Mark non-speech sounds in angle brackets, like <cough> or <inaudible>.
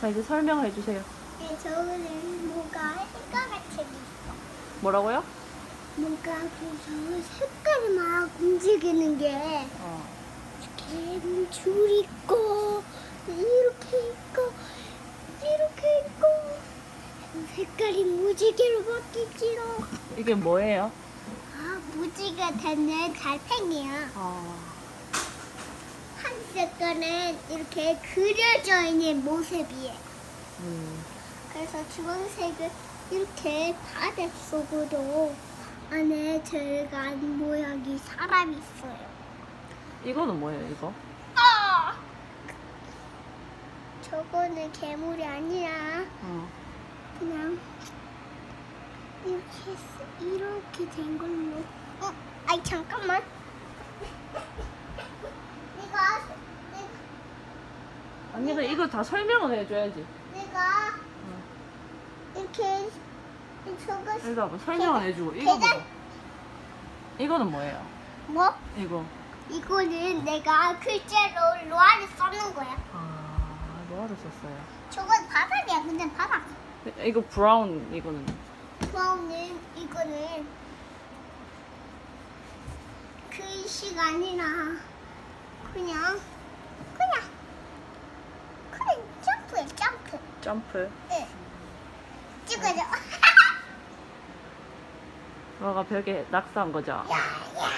자, 이제 설명해 주세요. 네, 저는 뭔가 색깔같이 있어. 뭐라고요? 뭔가 그래서 색깔이 막 움직이는 게 어. 이렇게 줄 있고 이렇게 있고 이렇게 있고 색깔이 무지개로 바뀌지로. 이게 뭐예요? 아 무지개 되는 달팽이야. 아. 한 색깔은 이렇게 그려져 있는 모습이에요. 음. 그래서 주황색은 이렇게 바닷속으로 안에 들어간 모양이 사람이 있어요. 이거는 뭐예요, 이거? 아! 저거는 괴물이 아니라 어. 그냥 이렇게 쓰- 이렇게 된 걸로. 어, 아이 잠깐만. 내가 아니, 이거 다 설명을 해줘야지. 내가 이렇게 저거 일로 와봐. 설명을 해주고. 이거 계단- 뭐 이거는 뭐예요? 뭐? 이거. 이거는 내가 글자로 로아를 써는 거야. 아, 뭐하러 썼어요? 저건 바닥이야. 근데 바닥. 이거 브라운, 이거는. 브라운은 이거는 글씨가 아니라 그냥 그냥 그냥 점프야 점프. 응. 찍어줘. <laughs> 너가 벽에 낙서한 거죠? 야 야